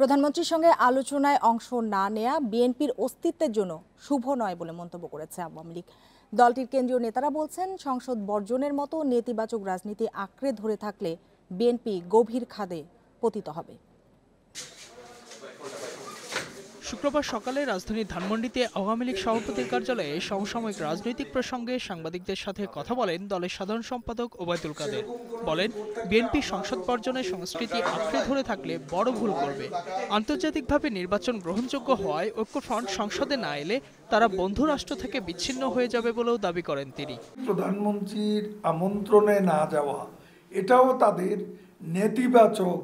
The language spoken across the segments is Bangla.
প্রধানমন্ত্রীর সঙ্গে আলোচনায় অংশ না নেয়া বিএনপির অস্তিত্বের জন্য শুভ নয় বলে মন্তব্য করেছে আওয়ামী লীগ। দলটির কেন্দ্রীয় নেতারা বলছেন, সংসদ বর্জনের মতো নেতিবাচক রাজনীতি আঁকড়ে ধরে থাকলে বিএনপি গভীর খাদে পতিত হবে। শুক্রবার সকালে রাজধানীর ধানমন্ডিতে আওয়ামী লীগ সভাপতির কার্যালয়ে সমসাময়িক রাজনৈতিক প্রসঙ্গে সাংবাদিকদের সাথে কথা বলেন দলের সাধারণ সম্পাদক ওবায়দুল কাদের। বলেন, বিএনপি সংসদ বর্জনের সংস্কৃতি আঁকড়ে ধরে থাকলে বড় ভুল করবে। আন্তর্জাতিকভাবে নির্বাচন গ্রহণযোগ্য হওয়ায় ঐক্যফ্রন্ট সংসদে না এলে তারা বন্ধু রাষ্ট্র থেকে বিচ্ছিন্ন হয়ে যাবে বলেও দাবি করেন তিনি। প্রধানমন্ত্রীর আমন্ত্রণে না যাওয়া, এটাও তাদের নেতিবাচক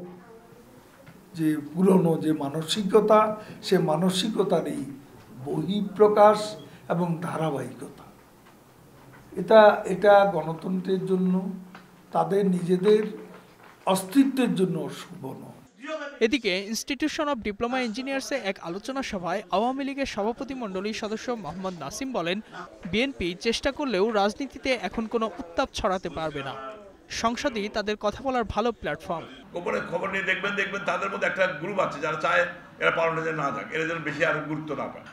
যে পুরনো যে মানসিকতা, সে মানসিকতারই বহিঃপ্রকাশ এবং ধারাবাহিকতা। এটা এটা গণতন্ত্রের জন্য, তাদের নিজেদের অস্তিত্বের জন্য শুভ নয়। এদিকে ইনস্টিটিউশন অব ডিপ্লোমা ইঞ্জিনিয়ার্সে এক আলোচনা সভায় আওয়ামী লীগের সভাপতি মণ্ডলীর সদস্য মোহাম্মদ নাসিম বলেন, বিএনপি চেষ্টা করলেও রাজনীতিতে এখন কোনো উত্তাপ ছড়াতে পারবে না। সংসদই তাদের কথা বলার ভালো প্ল্যাটফর্ম। গোপনে খবর নিয়ে দেখবেন দেখবেন তাদের মধ্যে একটা গ্রুপ আছে যারা চায় এরা পার্লামেন্টে না যাক এরা যেন বেশি আরও গুরুত্ব না পায়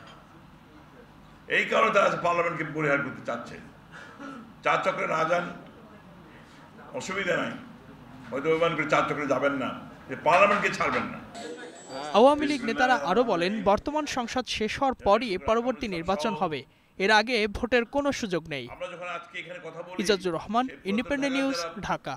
এই কারণে তারা পার্লামেন্টকে পরিহার করতে চাচ্ছে। চার চক্রে না যান অসুবিধা নাই। হয়তো অভিমান করে চার চক্রে যাবেন না যে পার্লামেন্টকে ছাড়বেন না। আওয়ামী লীগ নেতারা আরও বলেন বর্তমান সংসদ শেষ হওয়ার পরই পরবর্তী নির্বাচন হবে। এর আগে ভোটের কোনো সুযোগ নেই। Ijajur Rahman independent news Dhaka.